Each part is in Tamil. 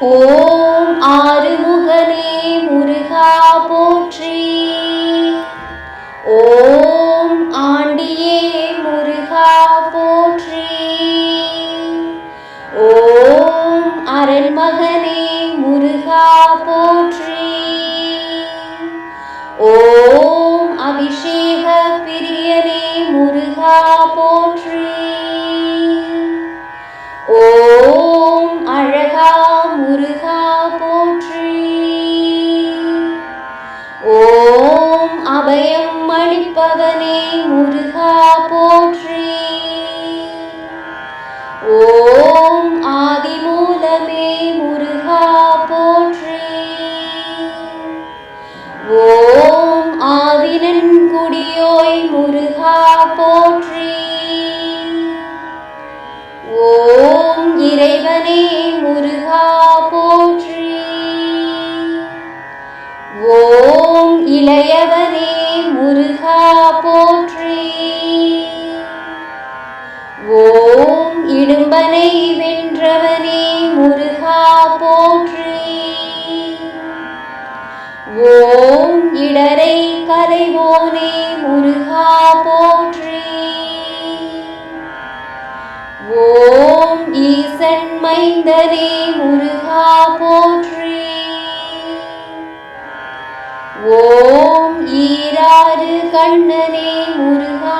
ஓம் ஆறுமுகனே முருகா. கொடியோய் முருகா போற்றி. ஓம் இறைவனே முருகா போற்றி. ஓம் இளையவனே முருகா போற்றி. ஓம் இடும்பனை வென்றவனே முருகா போற்றி. ஓம் இடரை கலைவோனே முருகா போற்றி. ஓம் ஈசன் மைந்தனே முருகா போற்றி. ஓம் ஈராறு கண்ணனே முருகா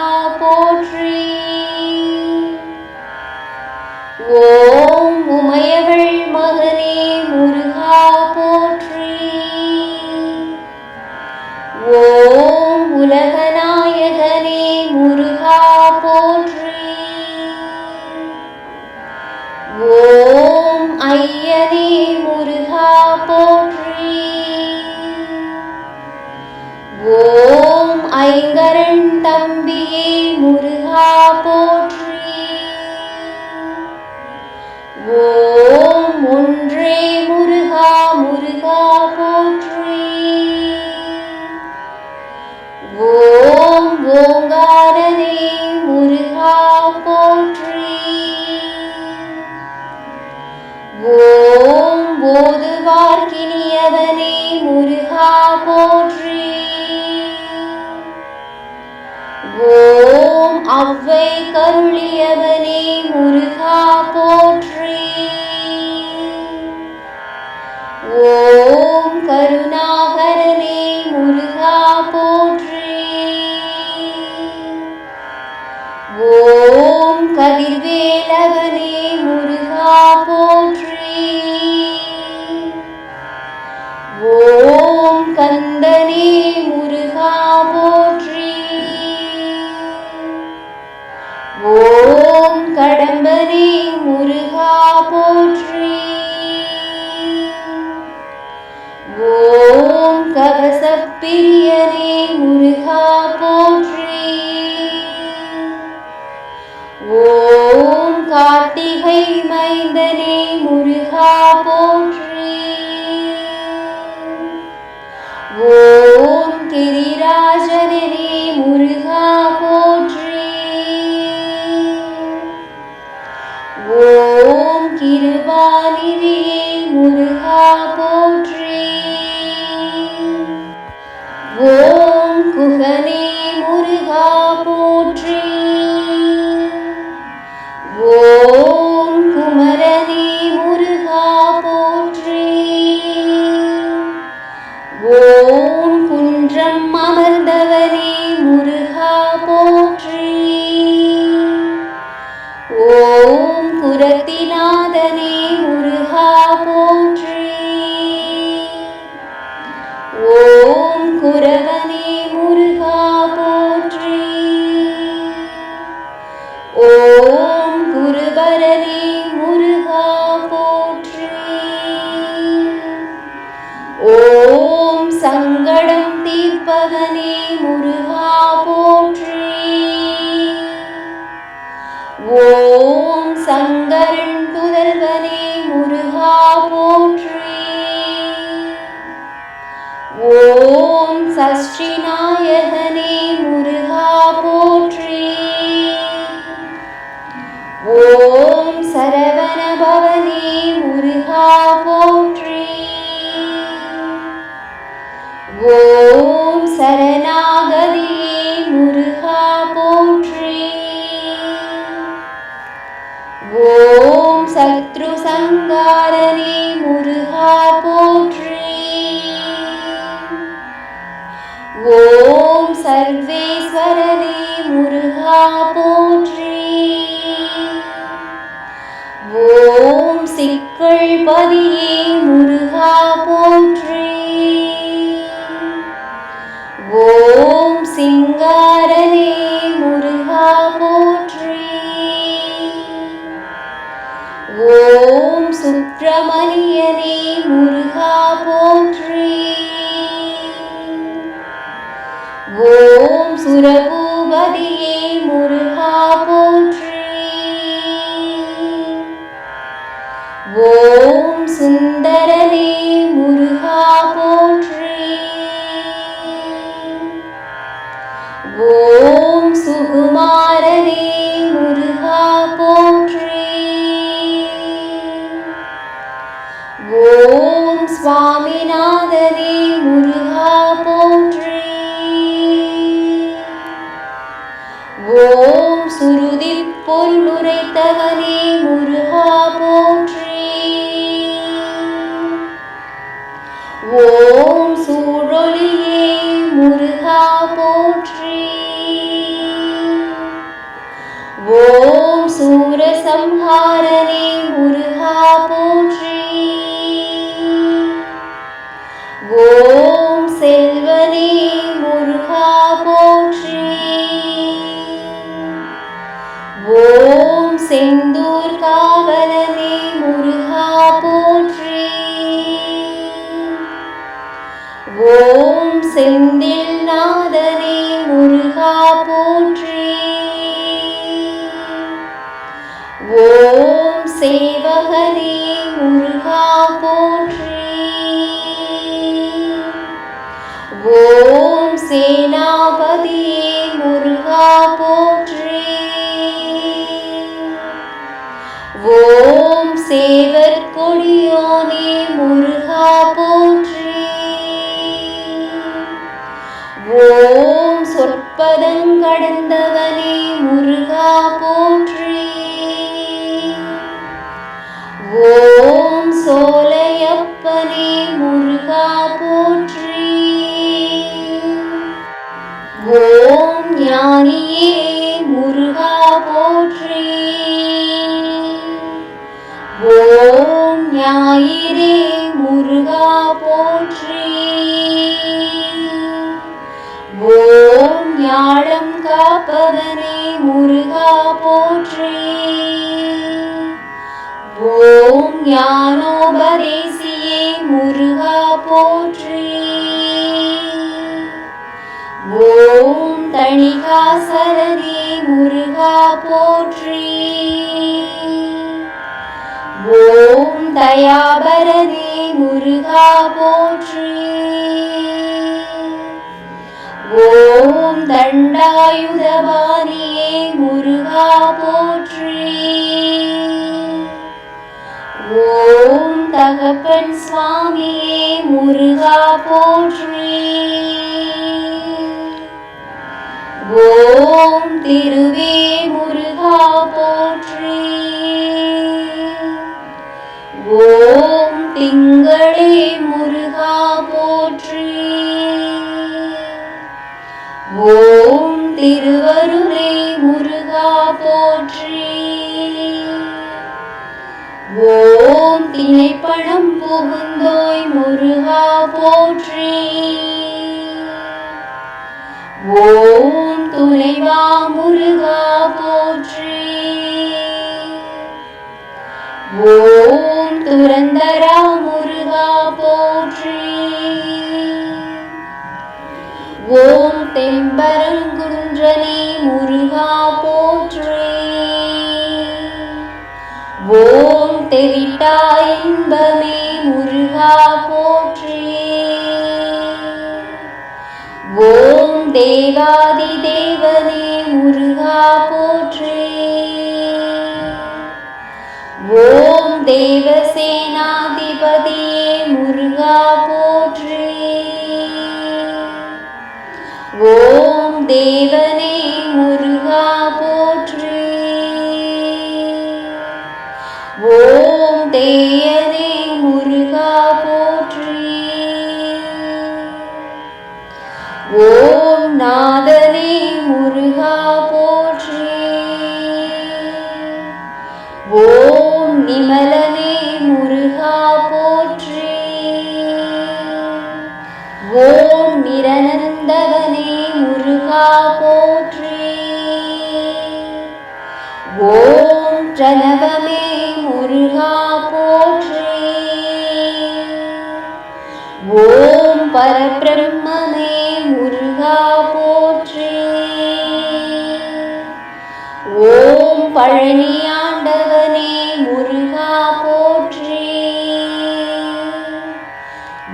அவ்வை கருளியவனே முருகா போற்றி. ஓம் கருணாகரனே முருகா போற்றி. ஓம் கதிர்வேலவனே முருகா போற்றி. ஓம் கந்தன் 不分 சஷ்டிநாயகனே முருகா போற்றி. ஓம் சரவண பவனே முருகா போற்றி. ஓம் சரணாகதியே முருகா போற்றி. ஓம் சத்ரு சங்காரனே முருகா போற்றி ஓம் சேவகனே முருகா போற்றி. ஓம் சேனாபதியே முருகா போற்றி. ஓம் சேவர் கொடியோனே முருகா போற்றி. ஓம் சொற்பதம் கடந்தவனே முருகா போ ஓம் சோலையப்பனே முருகா போற்றி. ஓம் ஞானியே முருகா போற்றி. ஓம் ஞாயிறே முருகா போற்றி. ஓம் ஞாழம் காப்பவனே முருகா போற்றி. ஞானோபதேசியே முருகா போற்றி. ஓம் தணிகா சரதி முருகா போற்றி. ஓம் தயாபரதி முருகா போற்றி. ஓம் தண்டாயுதபாணியே முருகா போற்றி. முருகா போற்றி. ஓம் திருவே முருகா போற்றி. ஓம் திங்களே முருகா போற்றி. ஓம் திருவருளே முருகா போற்றி. ஓம் திணைப்பழம் புகுந்தோய் முருகா போற்றி. ஓம் துணைவா முருகா போற்றி. ஓம் துரந்தரா முருகா போற்றி. ஓம் தெம்பரங்குன்றனே முருகா போற்றி. ஓம் கேட்டா இன்பமே முருகா போற்றியே ஓம் தேவாதி தேவனே முருகா போற்றே. ஓம் தேவசேனாதிபதியே முருகா போற்றே. ஓம் தேவனே முரு நாதனே முருகா போற்றி. ஓம் நிமலனே முருகா போற்றி. ஓம் நிரனந்தவனே முருகா போற்றி. ஓம் பிரணவமே முருகா போற்றி. ஓம் பரபிரம் பழனியாண்டவனே முருகா போற்றி.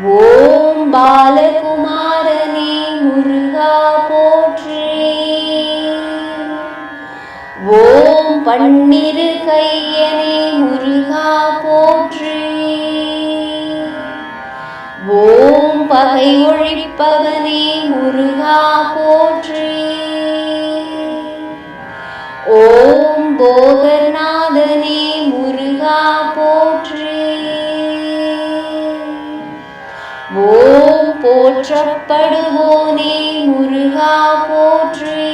ஓம் பாலகுமாரனே முருகா போற்றி. ஓம் பன்னிரு கையனே முருகா போற்றி. ஓம் பகை ஒழிப்பவனே முருகா போற்றி. ஓம் போகநாதனே முருகா போற்றே. ஓம் போற்றப்படுவோனே முருகா போற்றே.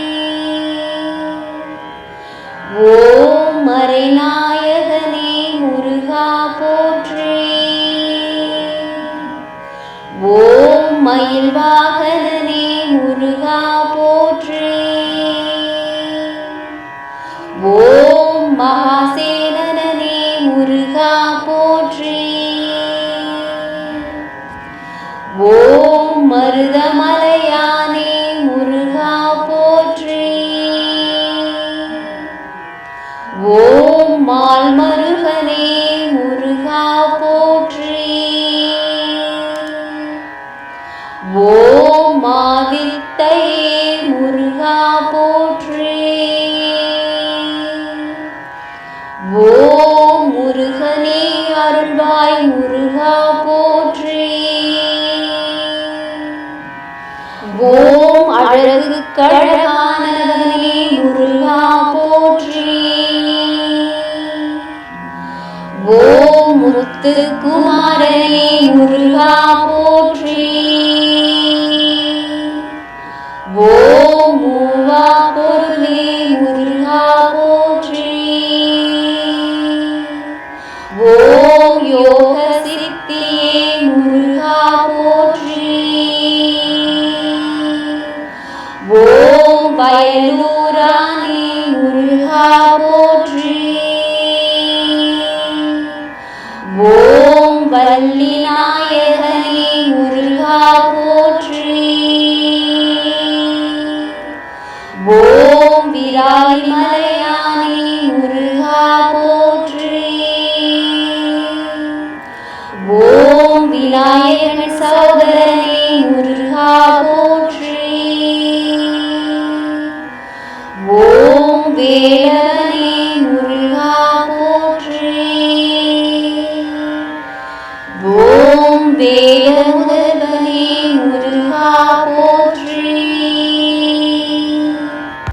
ஓம் மறைநாய அழகு கழகானவனே முருகா போற்றி. ஓ முத்து குமாரனே முருகா போற்றி. ஓம்